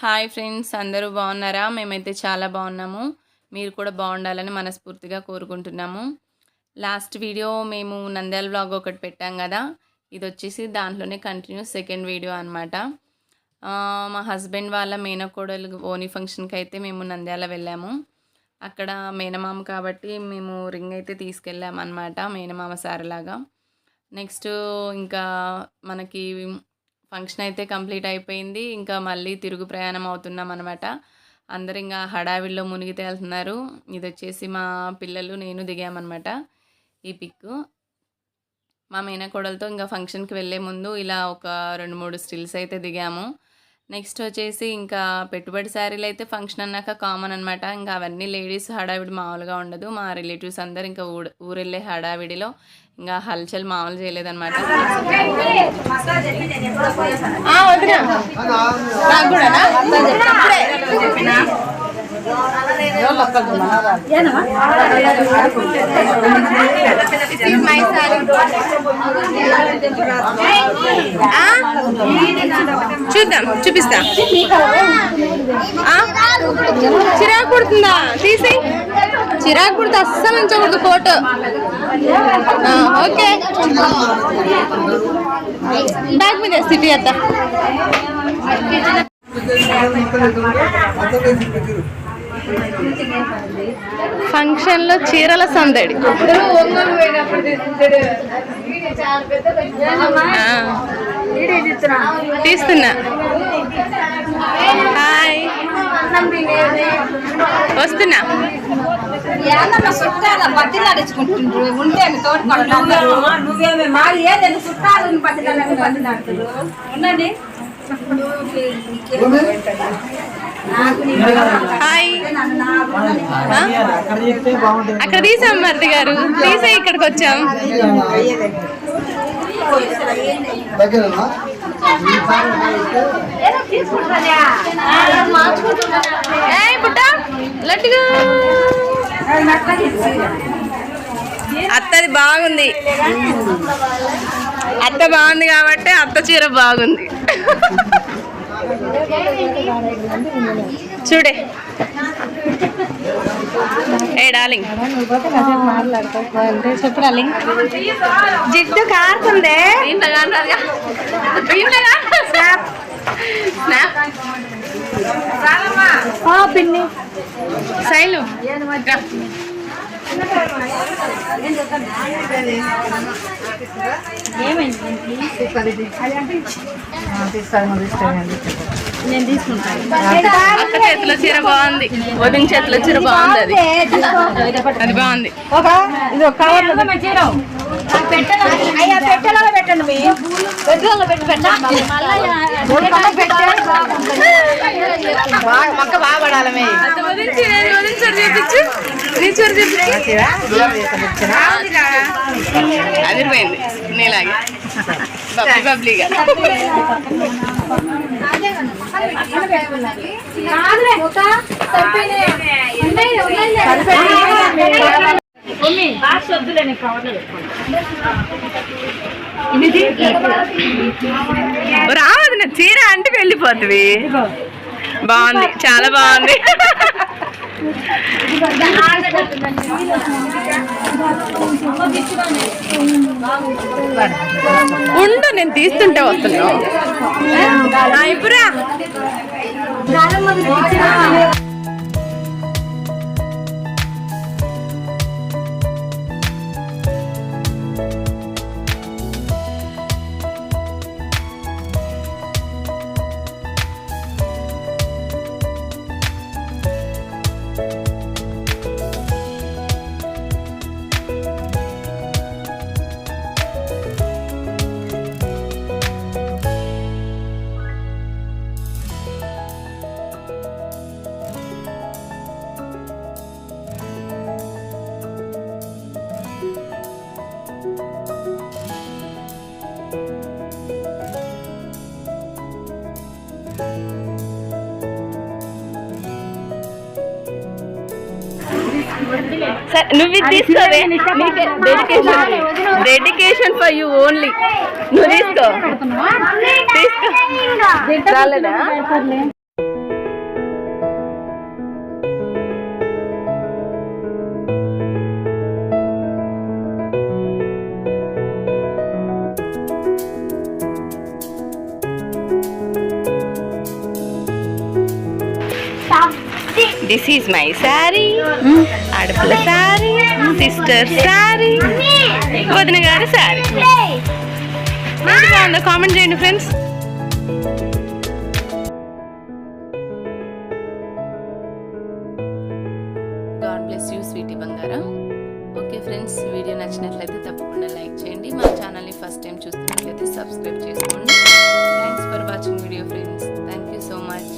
Hi friends అందరూ బాగున్నారా? మేమైతే చాలా బాగున్నాము. మీరు కూడా బాగుండాలని మనస్ఫూర్తిగా కోరుకుంటున్నాము. లాస్ట్ వీడియో మేము నంద్యాల బ్లాగ్ ఒకటి పెట్టాం కదా. ఇది వచ్చేసి దాంట్లోనే కంటిన్యూ సెకండ్ వీడియో అనమాట మా హస్బెండ్ వాళ్ళ మేనకోడలు ఓని ఫంక్షన్కి అయితే మేము నంద్యాల వెళ్ళాము. అక్కడ మేనమామ కాబట్టి మేము రింగ్ అయితే తీసుకెళ్ళాము అనమాట మేనమామ సారలాగా నెక్స్ట్ ఇంకా మనకి ఫంక్షన్ అయితే కంప్లీట్ అయిపోయింది. ఇంకా మళ్ళీ తిరుగు ప్రయాణం అవుతున్నాం అనమాట అందరు ఇంకా హడావిడిలో మునిగి తేలుతున్నారు ఇది వచ్చేసి మా పిల్లలు నేను దిగామన్నమాట ఈ పిక్. మా మేనకోడలతో ఇంకా ఫంక్షన్కి వెళ్ళే ముందు ఇలా ఒక రెండు మూడు స్టిల్స్ అయితే దిగాము. నెక్స్ట్ వచ్చేసి ఇంకా పెట్టుబడి శారీలు అయితే ఫంక్షన్ అన్నాక కామన్ అనమాట ఇంకా అవన్నీ లేడీస్ హడావిడి మామూలుగా ఉండదు. మా రిలేటివ్స్ అందరు ఇంకా ఊరు ఊరెళ్ళే హడావిడిలో ఇంకా హల్చల్ మామూలు చేయలేదన్నమాట. చూద్దాం చూపిస్తా. చిరాకు కుడుతుందా తీసి. చిరాకు కుడితే అస్సలు ఉంచకూడదు ఫోటో ఓకే. బ్యాగ్ మీద స్థితి అత్త. ఫంక్షన్లో చీరల సందడి. తీస్తున్నా. హాయ్. వస్తున్నా. చుట్టాల బట్టలు నడుచుకుంటుండ్రు ఉంటే తోట నువ్వేమే మాది ఏదైనా చుట్టాలని బట్టలు బట్టలు ఉండండి. హాయ్. ఆ? అక్కడ తీసాం మరిది గారు. తీసే ఇక్కడికి వచ్చాం. అత్తది బాగుంది. అత్త బాగుంది కాబట్టి అత్త చీర బాగుంది. చూడే. ఏ డార్లింగ్. చెప్పు డార్లింగ్ జిడ్డు కారుతుంది పిన్ని. శైలు. నేను తీసుకుంటాను అక్క చేతిలో చీర బాగుంది వదిన చేతిలో చీర బాగుంది అది అది బాగుంది అయ్యా పెట్టండి మీ పెట్టి పెట్టండి మొక్క బాగా పడాలి చీర చూపించు అదిరిపోయింది. నీలాగే. బబ్లీ బబ్లీగా రావద్దు నా చీర అంటే వెళ్ళిపోతుంది. బాగుంది చాలా బాగుంది. ఉండు నేను తీస్తుంటే వస్తున్నా ఆ, సరే నువ్వు ఇది తీసుకోవే dedication dedication for you only నువ్వు తీసుకో తీసుకో రాలేదా దిస్ ఈజ్ మై శారీ ఆడపిల్ల శారీ సిస్టర్ శారీ వదిన గారి శారీ బాగుందో కామెంట్ చేయండి friends God bless you sweetie బంగారం ఓకే ఫ్రెండ్స్ వీడియో నచ్చినట్లయితే తప్పకుండా లైక్ చేయండి. మా ఛానల్ని ఫస్ట్ టైం చూస్తున్నట్లయితే సబ్స్క్రైబ్ చేసుకోండి. Thanks for watching video friends thank you so much